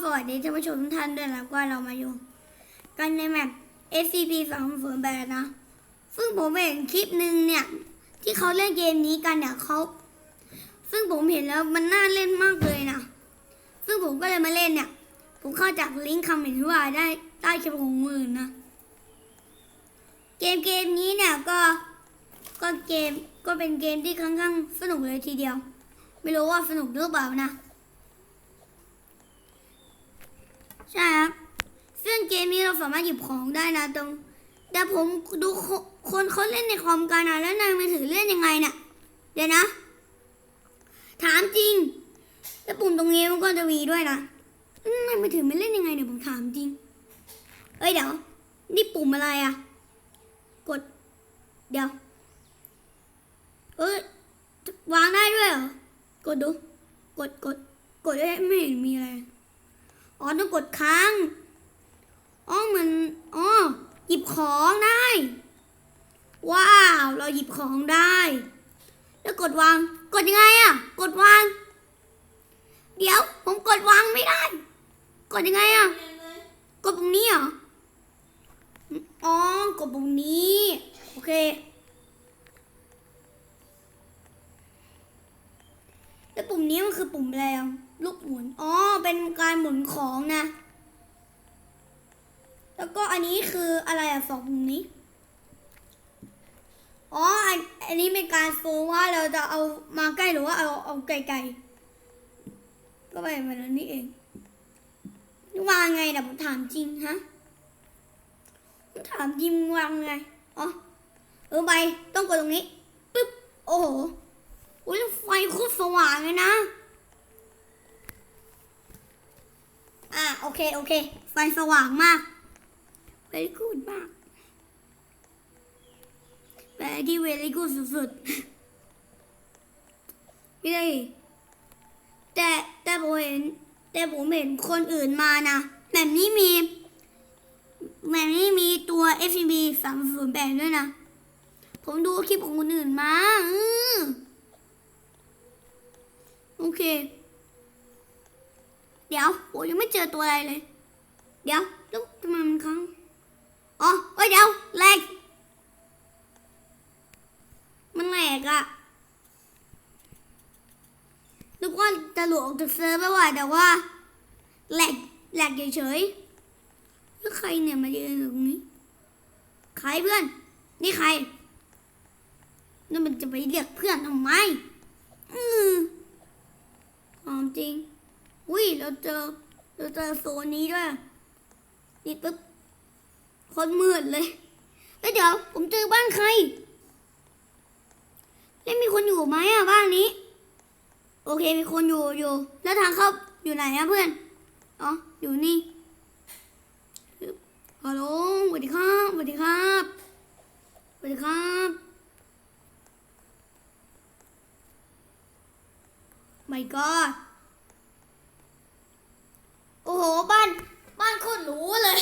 สวัสดีท่านผู้ชมทุกท่านด้วยนะว่าเรามาอยู่กันในแมป SCP 2 0 8นะ ซึ่งผมเห็นคลิปหนึ่งเนี่ย ที่เขาเล่นเกมนี้กันเนี่ยเขาซึ่งผมเห็นแล้วมันน่าเล่นมากเลยนะ ซึ่งผมก็เลยมาเล่นเนี่ย ผมเข้าจากลิงก์คำเห็นว่าได้ใต้คลิปของมือนะ เกมเกมนี้เนี่ยก็ก็เกมก็เป็นเกมที่ค่อนข้างสนุกเลยทีเดียว ไม่รู้ว่าสนุกหรือเปล่านะ ใช่ครับ ซึ่งเกมนี้เราสามารถหยิบของได้นะตรง แต่ผมดูคนเขาเล่นในคอมกันนะแล้วในมือถือเล่นยังไงเนี่ยเดี๋ยวนะ ถามจริง แล้วปุ่มตรงนี้มันก็จะมีด้วยนะอืมในมือถือมันเล่นยังไงเนี่ยผมถามจริง เอ้ยเดี๋ยว นี่ปุ่มอะไรอะกด เดี๋ยว เอ้ยวางได้ด้วยเหรอ กดดู กดกด กดได้ไม่เห็นมีอะไร อ๋อต้องกดค้างอ๋อเหมือนอ๋อหยิบของได้ ว้าว เราหยิบของได้ แล้วกดวาง กดยังไงอะกดวาง เดี๋ยว ผมกดวางไม่ได้ กดยังไงอะกดปุ่มนี้เหรออ๋อกดปุ่มนี้ โอเค แล้วปุ่มนี้มันคือปุ่มอะไรอะ ลูกหมุน อ๋อ เป็นการหมุนของนะ แล้วก็อันนี้คืออะไรอะสองปุ่มนี้ อ๋อ อันอันนี้เป็นการซูมว่าเราจะเอามาใกล้หรือว่าเอาเอาไกลๆ ก็ไปแบบนั้นนี่เองวางไงนะผมถามจริงฮะถามจริงวางไง อ๋อ เออไปต้องกดตรงนี้ ปึ๊บ โอ้โหอุ้ยไฟโคตรสว่างเลยนะ อ่าโอเคโอเค ไฟสว่างมากเวลี่กูดมากแปลที่เวลี่กูดสุดๆไม่ได้แต่แต่ผมเห็น แต่ผมเห็นคนอื่นมานะแบบนี้มีแบบนี้มีตัว FCB 3 0 8ด้วยนะ ผมดูคลิปของคนอื่นมา อือโอเค เดี๋ยวโอ้ยังไม่เจอตัวอะไรเลย เดี๋ยวแล้วทำไมมันค้างอ๋อเอ้ยเดี๋ยวแหลกมันแหลกอะนึกว่าจะหลุดออกจากเซิร์ฟแล้วว่ะแต่ว่าแหลกแหลกเฉยๆแล้วใครเนี่ยมายืนอตรงนี้ ใครเพื่อน นี่ใครแล้วมันจะไปเรียกเพื่อนทำไมอือของจริง อุ้ยเราเจอเราเจอโซนนี้ด้วยนี่ปึ๊บคนมืดเลยแล้วเดี๋ยว ผมเจอบ้านใคร แล้วมีคนอยู่ไหมอะบ้านนี้ โอเคมีคนอยู่อยู่แล้วทางเข้าอยู่ไหนอะเพื่อนอ๋ออยู่นี่ฮัลโหลสวัสดีครับสวัสดีครับสวัสดีครับ my god โอ้โห บ้าน บ้านโคตรหรูเลย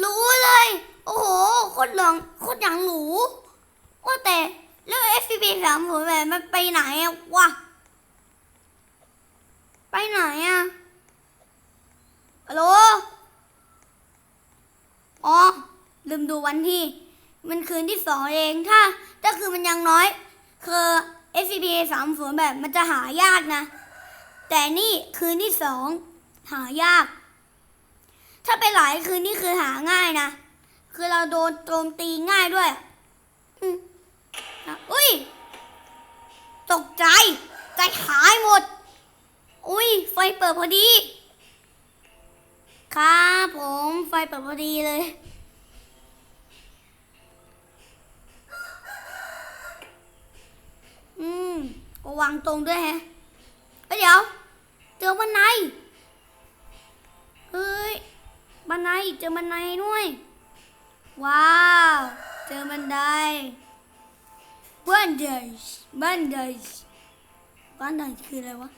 หรูเลย โอ้โหโคตรหลังโคตรอย่างหรูว่าแต่แล้ว SCP สามศูนย์แบบมันไปไหนอะวะไปไหนอะฮัลโหลอ๋อ ลืมดูวันที่ มันคืนที่สองเองถ้าถ้าคือมันยังน้อย คือ SCP สามศูนย์แบบมันจะหายากนะ แต่นี่คืนที่สองหายาก ถ้าไปหลายคืนนี่คือหาง่ายนะ คือเราโดนโจมตีง่ายด้วย อืมอุ้ย ตกใจ ใจหายหมด อุ้ย ไฟเปิดพอดี ครับผมไฟเปิดพอดีเลยอืมก็วางตรงด้วยแฮะเดี๋ยว เจอบันไดเฮ้ยบันไดเจอบันไดด้วย ว้าว เจอบันไดบันไดบันไดบันไดคืออะไรวะ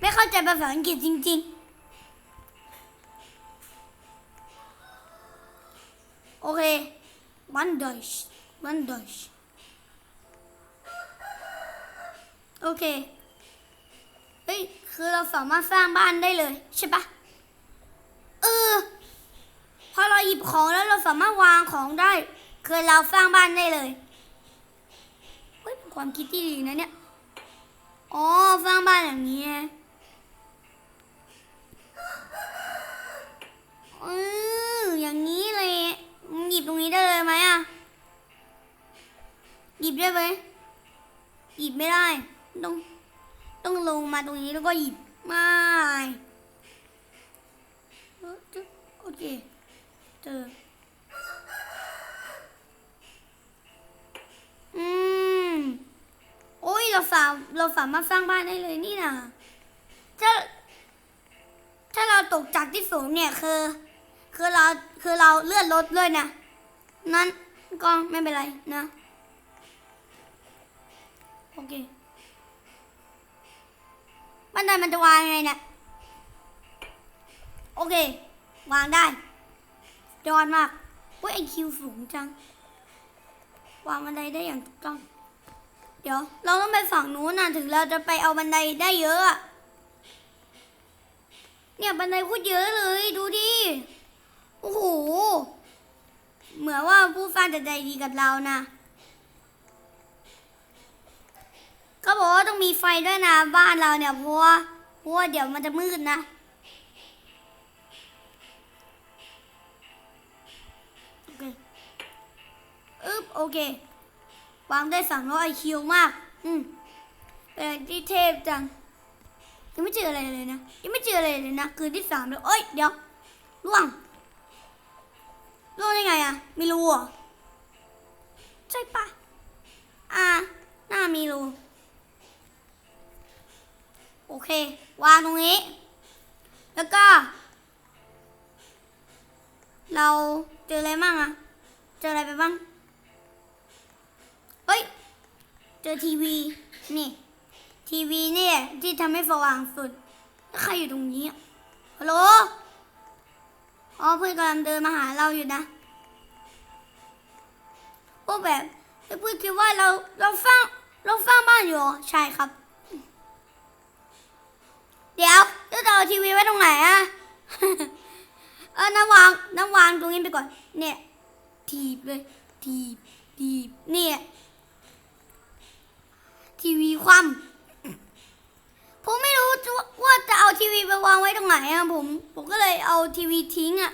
ไม่เข้าใจภาษาอังกฤษจริง ๆ โอเคบันไดบันไดโอเค ฮ้ย คือเราสามารถสร้างบ้านได้เลยใช่ปะเออ พอเราหยิบของแล้วเราสามารถวางของได้ คือเราสร้างบ้านได้เลย เฮ้ยเป็นความคิดที่ดีนะเนี่ย อ๋อ สร้างบ้านอย่างนี้เอออย่างนี้เลยหยิบตรงนี้ได้เลยไหมอะหยิบได้ไหมหยิบไม่ได้ ต้อง ต้องลงมาตรงนี้แล้วก็หยิบไม่โอเค เจอ อืม โอ้ย เราสามเราสามารถสร้างบ้านได้เลยนี่นะถ้า ถ้าเราตกจากที่สูงเนี่ยคือ คือเรา คือเราเลื่อนรถเลยนะ นั้นก็ไม่เป็นไรนะ โอเค บันไดมันจะวางยังไงเนี่ย โอเค วางได้ยอดมากเว้ยไอคิวสูงจัง วางบันไดได้อย่างถูกต้อง เดี๋ยว เราต้องไปฝั่งนู้นนะถึงเราจะไปเอาบันไดได้เยอะอะเนี่ยบันไดพูดเยอะเลย ดูดิ โอ้โห เหมือนว่าผู้ฟังจะใจดีกับเรานะ ก็บอกว่าต้องมีไฟด้วยนะบ้านเราเนี่ยเพราะว่าเพราะว่าเดี๋ยวมันจะมืดนะ โอเคอึ๊บโอเควางได้สามร้อยไอคิวมาก อืมเป็นที่เทพจัง ยังไม่เจออะไรเลยนะ ยังไม่เจออะไรเลยนะ คืนที่สามแล้วเอ้ย เดี๋ยวล่วงล่วงได้ไงอะไม่รู้อะใช่ปะอ่า หน้ามีรู โอเค วางตรงนี้ แล้วก็ เราเจออะไรบ้างอะเจออะไรไปบ้าง เฮ้ย เจอทีวี นี่ ทีวีเนี่ยที่ทำให้สว่างสุดแล้วใครอยู่ตรงนี้ฮัลโหล อ๋อเพื่อนกำลังเดินมาหาเราอยู่นะพวกแบบเพื่อนคิดว่าเราเราสร้างเราสร้างบ้านอยู่ใช่ครับ เดี๋ยวจะเอาทีวีไว้ตรงไหนอะเออน้ำวางน้ำวางตรงนี้ไปก่อน เนี่ย ทีบเลย ทีบทีบเนี่ยทีวีคว่ำผมไม่รู้ว่าจะเอาทีวีไปวางไว้ตรงไหนอะผม ผมก็เลยเอาทีวีทิ้งอะ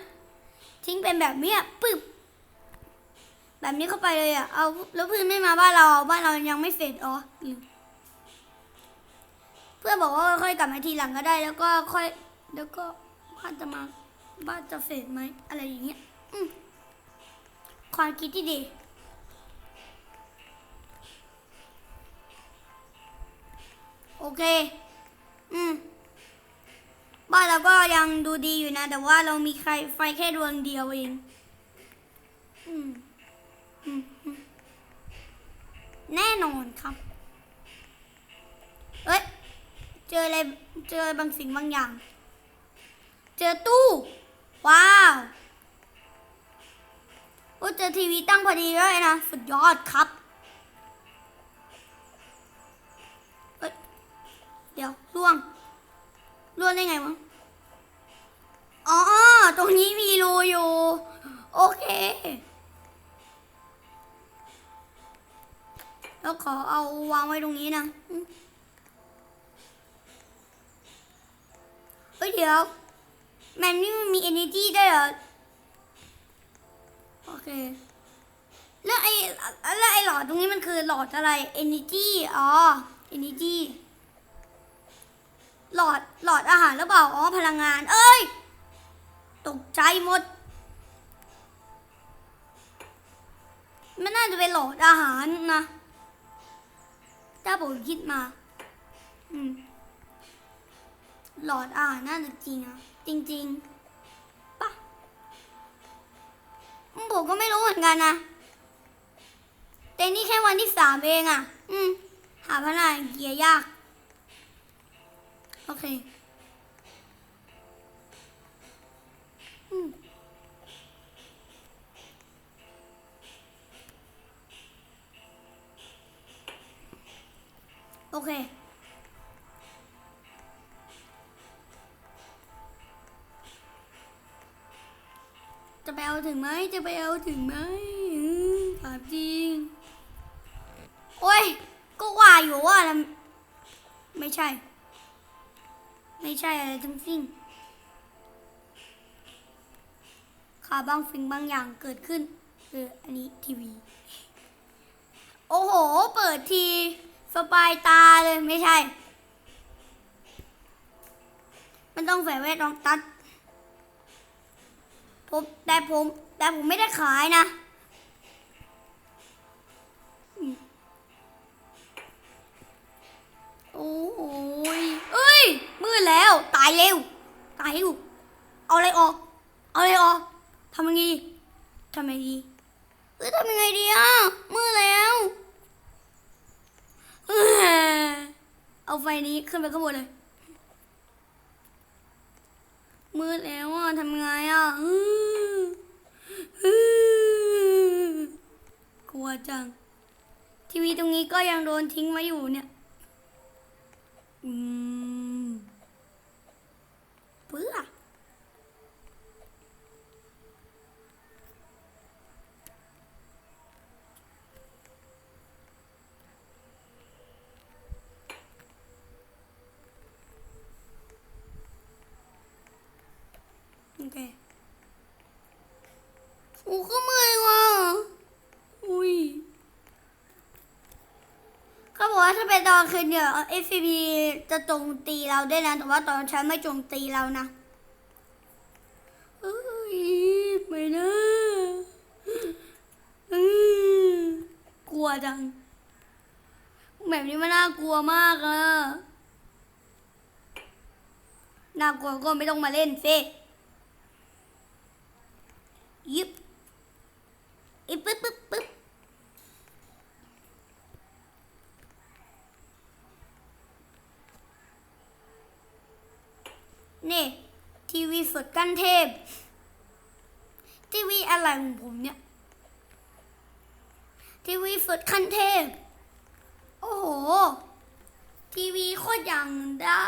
ทิ้งเป็นแบบเนี้ยปึ๊บแบบนี้เข้าไปเลยอะเอาแล้วเพื่อนไม่มาบ้านเราบ้านเรายังไม่เสร็จอ๋อ พื่อนบอกว่าค่อยกลับมาทีหลังก็ได้ แล้วก็ค่อย แล้วก็บ้านจะมาบ้านจะเสร็จไหมอะไรอย่างเงี้ยความคิดที่ดี โอเค อืมบ้านเราก็ยังดูดีอยู่นะ แต่ว่าเรามีใครไฟแค่ดวงเดียวเองอืมแน่นอนครับ ออะไรเจอบางสิ่งบางอย่าง เจอตู้ ว้าวโอ้เจอทีวีตั้งพอดีด้วยนะ สุดยอดครับเอ้ยเดี๋ยวล่วงล่วงได้ไงวะอ๋อ ตรงนี้มีรูอยู่ โอเค แล้วขอเอาวางไว้ตรงนี้นะ เดี๋ยว มันนี่มันมี energy ได้วยเหรอ โอเค แล้วไอ้แล้วไอ้หลอดตรงนี้มันคือหลอดอะไร energy อ๋อ energy หลอดหลอดอาหารหรือเปล่า อ๋อ พลังงาน เอ้ย ตกใจหมด มันน่าจะเป็นหลอดอาหารนะ ถ้าผมคิดมา อืม หลอดอาหาน่าจะจริงอะจริงๆปะผมก็ไม่รู้เหมือนกันนะแต่นี่แค่วันที่สามเองอะ อืม หาพนักเกียร์ยาก โอเคอืมโอเค ไปเอาถึงไหมจะไปเอาถึงไหมถามจริง โอ้ย ก็ว่าอยู่ว่าแล้วไม่ใช่ ไม่ใช่อะไรทั้งสิ้นข่าวบางสิ่งบางอย่างเกิดขึ้นคืออันนี้ทีวี โอ้โห เปิดทีสบายตาเลยไม่ใช่ มันต้องใส่แว่นรองตัด ผมแต่ผม แต่ผมไม่ได้ขายนะ โอ้ยเอ้ย มืดแล้ว ตายเร็ว ตายเร็ว เอาอะไรออก เอาอะไรออกทำยังไงทำยังไงดีเอ้ยทำยังไงดีอะ มืดแล้วเอ้ยเอาไฟนี้ขึ้นไปข้างบนเลย มืดแล้วอะทำไงอะอื้ออื้ อกลัวจัง ทีวีตรงนี้ก็ยังโดนทิ้งไว้อยู่เนี่ยอืมเพื่อโอเคโอ้ก็มืดเลยว่ะอุ้ย เขาบอกว่า ถ้าเป็นตอนคืนเนี่ย SCP จะโจมตีเราได้นะ แต่ว่าตอนเช้าไม่โจมตีเรานะเอ้ยไม่นะกลัวจัง แบบนี้มันน่ากลัวมากอะน่ากลัวก็ไม่ต้องมาเล่นสิยิบอิบปึ๊บปึ๊บปึ๊บ นี่ ทีวี สดกั้นเทพ ทีวีอะไรของผมเนี่ย ทีวีสดขั้นเทพ โอ้โห ทีวีโคตรอย่างดะ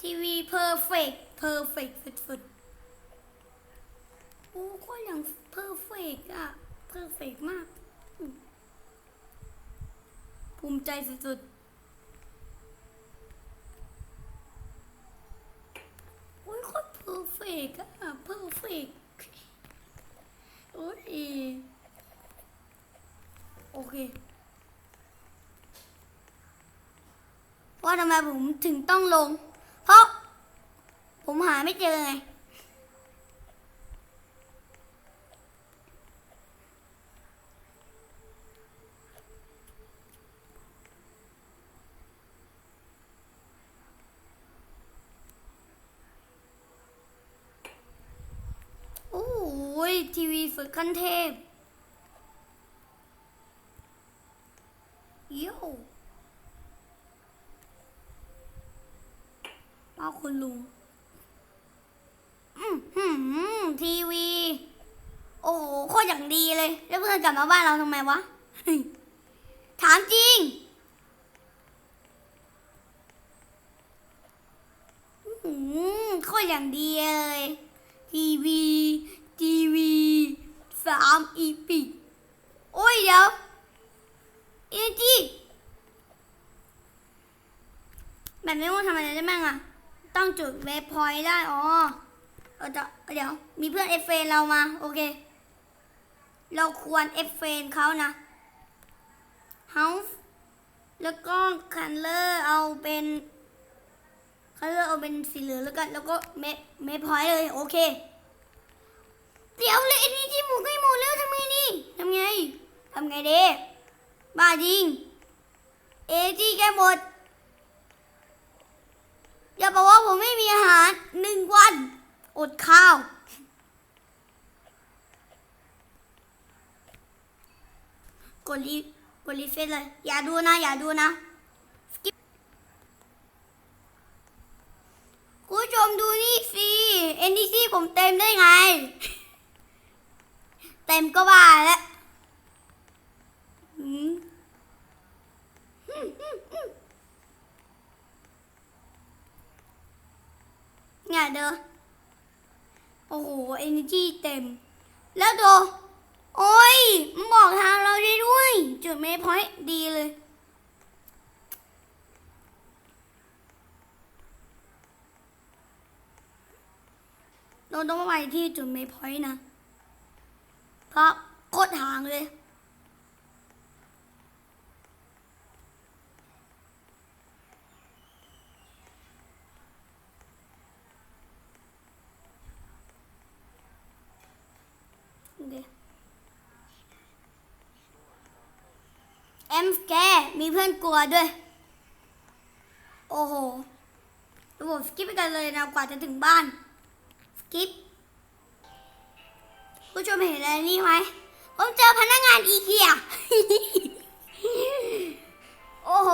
ทีวีเพอร์เฟกเพอร์เฟกสุดๆโอ้โคตรอย่างเพอร์เฟกอะเพอร์เฟกมาก ภูมิใจสุดๆ โอ้ยโคตร เพอร์เฟกอะเพอร์เฟกโอ้ยโอเค ว่าทำไมผมถึงต้องลง เพราะผมหาไม่เจอไง โอ้ยทีวี ฝึกขั้นเทพโย่ป้าคุณลุง อืมหืมทีวี โอ้โหโคตรอย่างดีเลย แล้วเพื่อนกลับมาบ้านเราทำไมวะ ถามจริงอืมโคตรอย่างดีเลย ทีวี ทีวี สามอีพิกโอ้ยเดี๋ยวเอจีแบบนี้ว่าทำอะไรได้บ้างอะต้องจุดเวฟพอยต์ได้อ๋อเดี๋ยวเดี๋ยว มีเพื่อนเอฟเฟนเรามา โอเค เราควรเอฟเฟนเขานะ House แล้วก็คันเลอร์เอาเป็นคันเลอร์เอาเป็นสีเหลืองแล้วกัน แล้วก็เมเมพอยต์เลย โอเค เดี๋ยวเลยนี่ มูใกล้หมดแล้วทำไงนี่ทำไงทำไงเด้บ้าจริง เอที่แกหมด อย่าบอกว่าผมไม่มีอาหารหนึ่งวัน อดข้าว กดรีกดรีเฟซเลย อย่าดูนะ อย่าดูนะคุณผู้ชมดูนี่สิเอ็นดีซีผมเต็มได้ไง เต็มก็ว่าแล้วเนี่ยเด้อโอ้โหเอเนจีเต็ม แล้วโดโอ้ยมันบอกทางเราได้ด้วย จุดเมพอยต์ดีเลยเราต้องไปที่จุดเมพอยต์นะ เพราะโคตรห่างเลยเคเอ็มแกมีเพื่อนกลัวด้วย โอ้โหระบบสกิปไปกันเลยนะ กว่าจะถึงบ้าน สกิป ผู้ชมเห็นอะไรนี่ไหมผมเจอพนักงานอีเกีย โอ้โห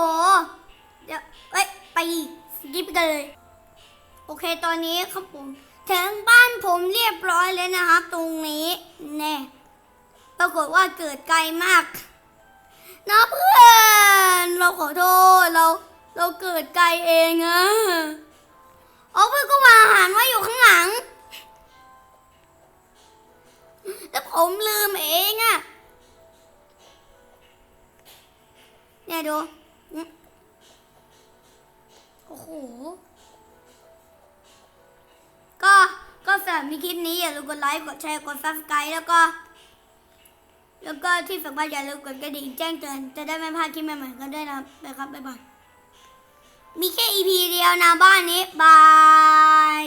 เดี๋ยวเอ้ย ไปสกิปกันเลย โอเค ตอนนี้ครับผม ถึงบ้านผมเรียบร้อยเลยนะครับตรงนี้ แน่ ปรากฏว่าเกิดไกลมากนะเพื่อน เราขอโทษ เรา เราเกิดไกลเองอะอ๋อเพื่อนก็วา ดูโอ้โห ก็ก็สำหรับมีคลิปนี้อย่าลืมกดไลค์กดแชร์กดซับสไครต์แล้วก็ แล้วก็ที่สำคัญอย่าลืมกดกระดิ่งแจ้งเตือนจะได้ไม่พลาดคลิปใหม่ๆกันด้วยนะไปครับบ๊ายบายมีแค่ EP เดียวนะบ้านนี้บาย